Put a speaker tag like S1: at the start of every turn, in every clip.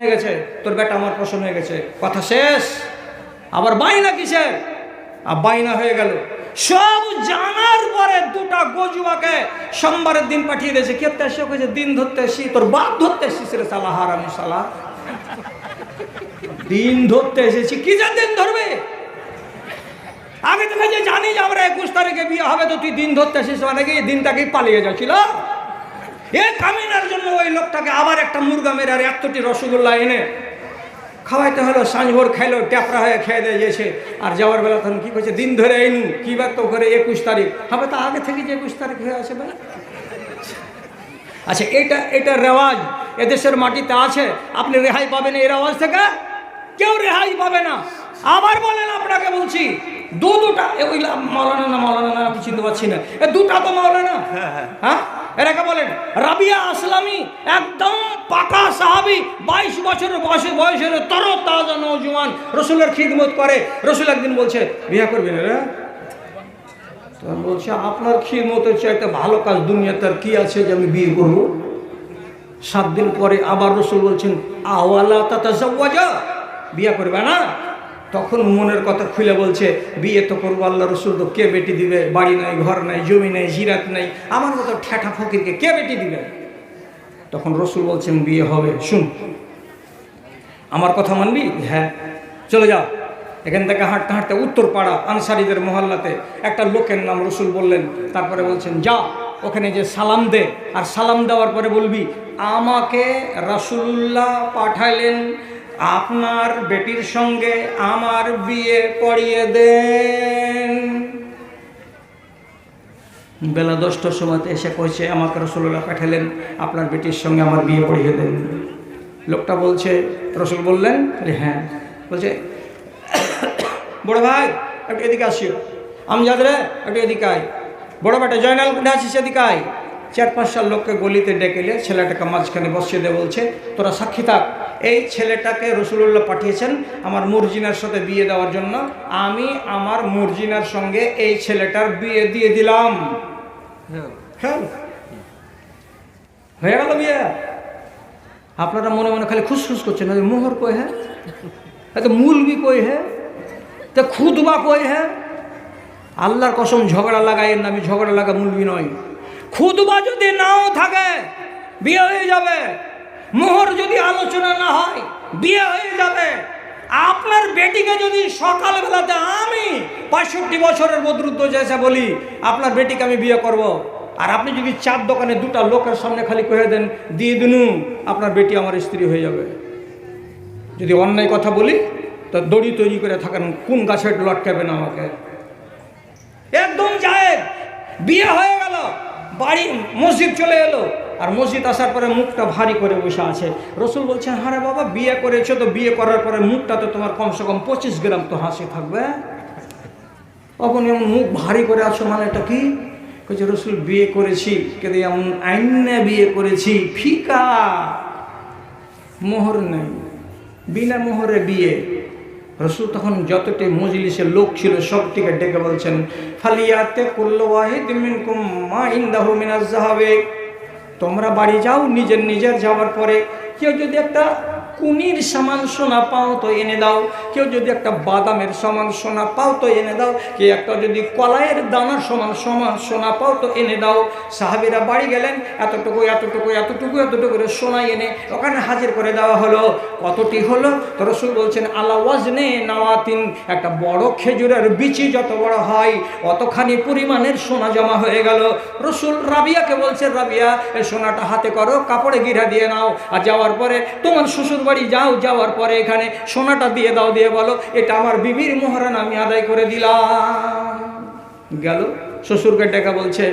S1: হয়ে গেছে, তোর বেটা আমার পছন্দ হয়ে গেছে। কথা শেষ? আবার বাইনা কিসের? আর বাইনা হয়ে গেল। সব জানার পরে দুটা গজুয়াকে সোমবারের দিন পাঠিয়ে দিয়েছে। কে এসে কয়েছে দিন ধরতে এসি, তোর বাপ ধরতে এসিস রে সালা, হারামি সালা। দিন ধরতে এসেছি, কি যা দিন ধরবে? আগে থেকে যে জানি যে আমরা একুশ তারিখে বিয়ে হবে, তো তুই দিন ধরতে এসেছিস মানে কি? দিনটাকেই পালিয়ে যাচ্ছিল? এ কামিনার জন্য ওই লোকটাকে আবার একটা মুরগা মেরে আর এতটি রসগোল্লা এনে খাওয়াইতে হলো সাঁঝভোর খাইলো ট্যাপরা হয়ে খেয়ে দিয়ে গেছে। আর যাওয়ার বেলা তখন কি করছে দিন ধরে আইনু কি বার তো করে একুশ তারিখ? হবে তা আগে থেকে যে একুশ তারিখ হয়ে আসে বেলা। আচ্ছা এটা এটা রেওয়াজ এদেশের মাটিতে আছে। আপনি রেহাই পাবেন এই রেওয়াজ থেকে? কেউ রেহাই পাবে না। আবার বলেন আপনাকে বলছি দু দুটা ওই মাওলানা না মাওলানা না আমি চিনতে পারছি না। এ দুটা তো মাওলানা হ্যাঁ? এরাকে বলেন, রাবিয়া আসলামী, একদম পাকা সাহাবি, বাইশ বছরের বয়সে বয়সের তর তাজা নৌজওয়ান রসুলের খিদমত করে। রসুল একদিন বলছে, বিয়ে করবি রে? বলছে, আপনার খিদমতের চাইতে ভালো কাজ দুনিয়াতে আর কি আছে যে আমি বিয়ে করব? সাত দিন পরে আবার রসুল বলছেন, আওয়ালা তাতা বিয়ে করবে না? তখন মনের কথা খুলে বলছে, বিয়ে তো করব আল্লাহ রসুল তো, কে বেটি দিবে? বাড়ি নাই, ঘর নাই, জমি নাই, জিরাত নাই, আমার মতো ঠেঠা ফকিরকে কে বেটি দিবে? তখন রসুল বলছেন, বিয়ে হবে, শুন, আমার কথা মানবি? হ্যাঁ চলে যাও এখান থেকে হাঁটতে হাঁটতে উত্তর পাড়া আনসারিদের মহল্লাতে, একটা লোকের নাম রসুল বললেন, তারপরে বলছেন, যা, ওখানে যে সালাম দে, আর সালাম দেওয়ার পরে বলবি, আমাকে রাসুল্লাহ পাঠালেন আপনার বেটির সঙ্গে আমার বিয়ে পড়িয়ে দেন। বেলা দশটার সময়তে এসে কইছে, আমাকে রসুল্লাহ পাঠালেন, আপনার বেটির সঙ্গে আমার বিয়ে পড়িয়ে দেন। লোকটা বলছে, রসুল বললেন, বলে হ্যাঁ। বলছে, বড় ভাই, একটু এদিকে আসিও। আমি যাদ রে একটু এদিকে আয়। বড় বেটা জয়নাল কোথায় আছিস এদিকে আয়। চার পাঁচটা লোককে গলিতে ডেকেলে ছেলেটাকে মাঝখানে বসিয়ে দিয়ে বলছে তোরা সাক্ষী থাক। এই ছেলেটাকে রসুল্লাহ পাঠিয়েছেন আমার মুরজিনার সাথে বিয়ে দেওয়ার জন্য। আমি আমার মুরজিনার সঙ্গে এই ছেলেটার বিয়ে দিয়ে দিলাম। হ্যাঁ। হয়ে। গেল বিয়ে। আপনারা মনে মনে খালি খুসখুস করছেন। মোহর কই হ্যাঁ? তো মূলবি কই হ্যাঁ? তো খুদবা কই হ্যাঁ? আল্লাহর কসম ঝগড়া লাগাইয়েন না। আমি ঝগড়া লাগা মূলবি নয় খুদবা যদি নাও থাকে, বিয়ে হয়ে যাবে। মোহর যদি আলোচনা না হয়, বিয়ে হয়ে যাবে। আপনার বেটিকে যদি সকালবেলাতে আমি পঁয়ষট্টি বছরের বদরুদ্ধ যেসে বলি, আপনার বেটিকে আমি বিয়ে করব। আর আপনি যদি চার দোকানে দুটা লোকের সামনে খালি কয়ে দেন, দিয়ে দিনু, আপনার বেটি আমার স্ত্রী হয়ে যাবে। যদি অন্যায় কথা বলি, তো দড়ি তৈরি করে থাকেন, কোন গাছে লটকাবে না আমাকে? একদম যায় বিয়ে হয়ে বাড়ি, মসজিদ চলে এলো। আর মসজিদ আসার পরে মুখটা ভারী করে বসে আছে। রসুল বলছেন, হারে বাবা, বিয়ে করেছ তো বিয়ে করার পরে মুখটা তো তোমার কমসে কম পঁচিশ গ্রাম তো হাসি থাকবে। তখন এমন মুখ ভারী করে আছো মানে এটা কি? কইছে, রসুল, বিয়ে করেছি, কিন্তু এমন আইনে বিয়ে করেছি, ফিকা। মোহর নেই। বিনা মোহরে বিয়ে রসুল তখন যতটি মজলিসের লোক ছিল সবটিকে ডেকে বলছেন, ফালিয়াতে মিনকুম মা তোমরা বাড়ি যাও নিজের নিজের যাওয়ার পরে কেউ যদি একটা কুনির সমান সোনা পাও তো এনে দাও। কেউ যদি একটা বাদামের সমান সোনা পাও তো এনে দাও। কেউ একটা যদি কলাইয়ের দানার সমান সমান সোনা পাও তো এনে দাও। সাহাবিরা বাড়ি গেলেন, এতটুকু এতটুকু এতটুকু এতটুকু করে সোনা এনে ওখানে হাজির করে দেওয়া হলো। কতটি হলো? তো রসুল বলছেন আল্লাহ ওয়াজনে নাওয়াতিন একটা বড় খেজুরের বিচি যত বড় হয়, অতখানি পরিমাণের সোনা জমা হয়ে গেল। রসুল রাবিয়াকে বলছেন, রাবিয়া, এই সোনাটা হাতে করো, কাপড়ে গিরা দিয়ে নাও। আর যাওয়ার পরে তোমার শ্বশুর বাড়ি যাও, যাওয়ার পরে এখানে সোনাটা দিয়ে দাও, দিয়ে বলো, এটা আমার বিবির মহারান, আমি আদায় করে দিলাম। গেল। শ্বশুরকে ডেকা বলছে,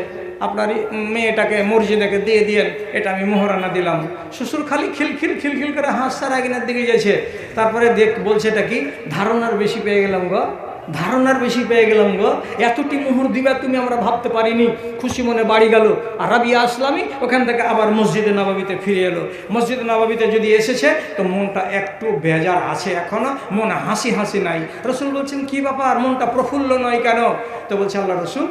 S1: আপনার মেয়েটাকে মর্জিদাকে দিয়ে দিয়েন, এটা আমি মোহরানা দিলাম। শ্বশুর খালি খিলখিল খিলখিল করে হাঁসছার আগিনার দিকে যাচ্ছে তারপরে দেখ, বলছে এটা কি? ধারণার বেশি পেয়ে গেলাম গো। ধারণার বেশি পেয়ে গেলাম গো। এতটি মুহুর দিবা তুমি, আমরা ভাবতে পারিনি। খুশি মনে বাড়ি গেল। আর আসলামই, ওখান থেকে আবার মসজিদে নবাবিতে ফিরে এলো। মসজিদে নবাবিতে যদি এসেছে, তো মনটা একটু বেজার আছে এখনও, মনে হাসি হাসি নাই। রসুল বলছেন, কি ব্যাপার? মনটা প্রফুল্ল নয় কেন? তো বলছে আল্লাহ রসুল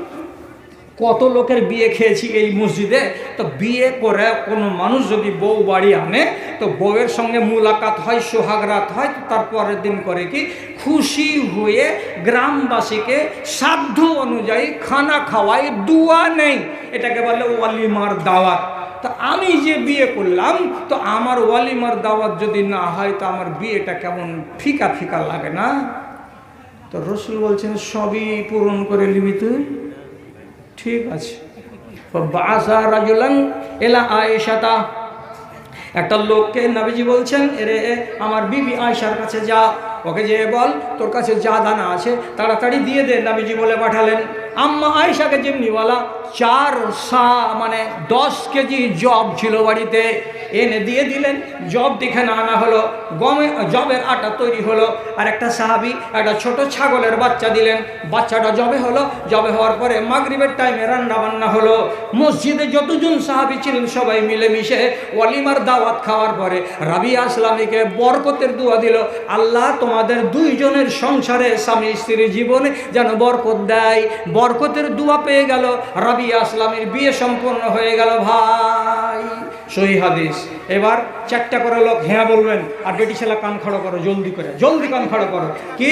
S1: কত লোকের বিয়ে খেয়েছি এই মসজিদে? তো বিয়ে করে কোনো মানুষ যদি বউ বাড়ি আনে, তো বউয়ের সঙ্গে মুলাকাত হয়, সোহাগরাত হয় তারপরের দিন করে কি? খুশি হয়ে গ্রামবাসীকে সাধ্য অনুযায়ী খানা খাওয়ায়, দুয়া নেই। এটাকে বলে ওয়ালিমার দাওয়াত। তো আমি যে বিয়ে করলাম, তো আমার ওয়ালিমার দাওয়াত যদি না হয়, তো আমার বিয়েটা কেমন ফিকা ফিকা লাগে না? তো রসুল বলছেন, সবই পূরণ করে নিবি তুই। ঠিক আছে। এলা একটা লোককে নবীজি বলছেন, এরে, আমার বিবি আয়সার কাছে যা। ওকে যে বল, তোর কাছে যা দানা আছে, তাড়াতাড়ি দিয়ে দে। নবীজি বলে পাঠালেন। আম্মা আয়সাকে যেমনি বলা চার সা মানে দশ কেজি জব ছিল বাড়িতে, এনে দিয়ে দিলেন। জব দেখে আনা হলো, গমে, জবের আটা তৈরি হলো, আর একটা সাহাবি একটা ছোট ছাগলের বাচ্চা দিলেন। বাচ্চাটা জবে হলো, জবে হওয়ার পরে মাগরিবের টাইমে রান্না বান্না হলো। মসজিদে যতজন সাহাবি ছিলেন সবাই মিলেমিশে ওয়ালিমার দাওয়াত খাওয়ার পরে রাবি আসলামীকে বরকতের দোয়া দিল, আল্লাহ তোমাদের দুইজনের সংসারে স্বামী স্ত্রীর জীবনে যেন বরকত দেয়। বরকতের দোয়া পেয়ে গেল। রবি আসলামের বিয়ে সম্পন্ন হয়ে গেল ভাই। সহি হাদিস। এবার চারটা করে লোক হ্যাঁ বলবেন, আর বেটি ছেলে কান খাড়ো করো, জলদি করে, জলদি কান খাড়ো করো। কি?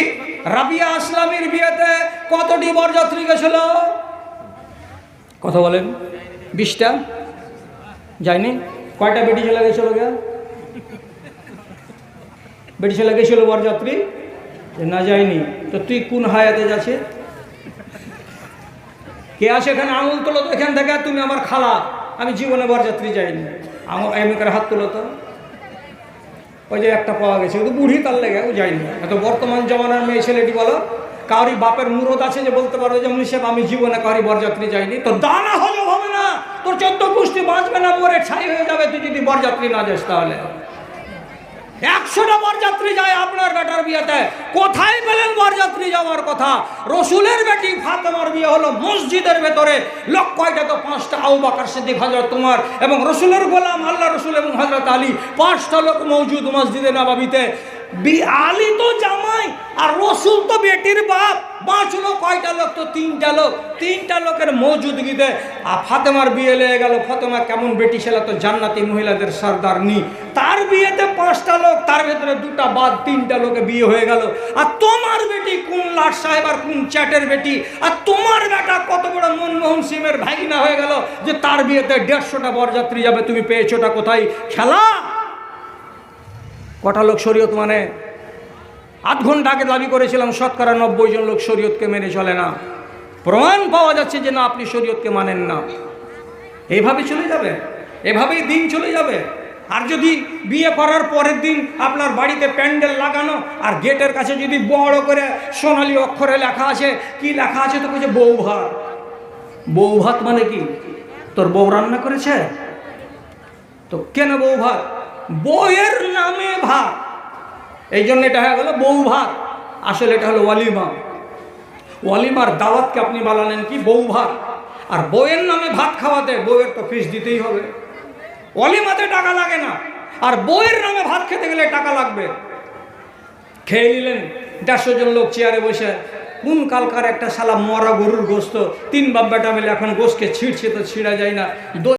S1: রাবিয়া আসলামের বিয়েতে কতটি বরযাত্রী গেছিল? কথা বলেন। বিশটা? যায়নি? কয়টা বেটি ছেলে গেছিল গে বেটি ছেলে গেছিল বরযাত্রী? না যায়নি। তো তুই কোন হায়াতে যাচ্ছে কে আছে এখানে আঙুল তোলো তো এখান থেকে, তুমি আমার খালা। আমি জীবনে বরযাত্রী যাইনি। আমার এমনি করে হাত তোলো তো। ওই যে একটা পাওয়া গেছে, ও তো বুড়ি তার লেগে, ও যায়নি। এত বর্তমান জমানার মেয়ে ছেলেটি বলো কারি বাপের মুরত আছে যে বলতে পারো যে মুনিশেব আমি জীবনে কারি বরযাত্রী যাইনি। তো দানা হজম হবে না, তোর চোদ্দ গোষ্ঠী বাঁচবে না, মরে ছাই হয়ে যাবে, তুই যদি বরযাত্রী না যাস তাহলে। একশোটা বরযাত্রী যায় আপনার বেটার বিয়েতে। কোথায় পেলেন বরযাত্রী যাওয়ার কথা? রসুলের বেটি ফাতেমার বিয়ে হলো মসজিদের ভেতরে। লোক কয়টা তো পাঁচটা আউ বাকার সিদ্দিক হজরত তোমার এবং রসুলের গোলাম আল্লাহ রসুল এবং হজরত আলী। পাঁচটা লোক মৌজুদ মসজিদে নবাবিতে। আলী তো জামাই, আর রসুল তো বেটির বাপ। বাঁচলো কয়টা লোক? তো তিনটা লোক। তিনটা লোকের মৌজুদগিতে, আর ফাতেমার বিয়ে লেগে গেল। ফাতেমা কেমন বেটি ছেলে? তো জান্নাতি মহিলাদের সর্দার নি। তার বিয়েতে পাঁচটা লোক, তার ভেতরে দুটা বাদ, তিনটা লোকে বিয়ে হয়ে গেল। আর তোমার বেটি কোন লাট সাহেব আর কোন চ্যাটের বেটি? আর তোমার বেটা কত বড় মনমোহন সিংয়ের ভাগিনা হয়ে গেল যে তার বিয়েতে দেড়শোটা বরযাত্রী যাবে, তুমি পেয়েছোটা কোথায়? খেলা! কটা লোক শরীয়ত মানে? আধ ঘণ্টা আগে দাবি করেছিলাম, শতকরা নব্বই জন লোক শরীয়তকে মেনে চলে না। প্রমাণ পাওয়া যাচ্ছে যে না, আপনি শরীয়তকে মানেন না। এইভাবে চলে যাবে? এভাবেই দিন চলে যাবে? আর যদি বিয়ে করার পরের দিন আপনার বাড়িতে প্যান্ডেল লাগানো, আর গেটের কাছে যদি বড় করে সোনালি অক্ষরে লেখা আছে, কি লেখা আছে তো বলছে বউ ভাত বউ ভাত মানে কি? তোর বউ রান্না করেছে? তো কেন বউ ভাত বউয়ের নামে ভাত এই জন্য এটা হয়ে গেল বউ ভাত আসলে এটা হলো ওয়ালিমা। ওয়ালিমার দাওয়াতকে আপনি বানালেন কি? বউ ভাত আর বউয়ের নামে ভাত খাওয়াতে বউয়ের তো ফিস দিতেই হবে। ওয়ালিমাতে টাকা লাগে না। আর বউয়ের নামে ভাত খেতে গেলে টাকা লাগবে। খেয়ে নিলেন দেড়শো জন লোক চেয়ারে বসে। কোন কালকার একটা শালা মরা গরুর গোস্ত? তিন বাব্বাটা মিলে এখন গোস্তকে ছিঁড়ছে তো ছিঁড়া যায় না।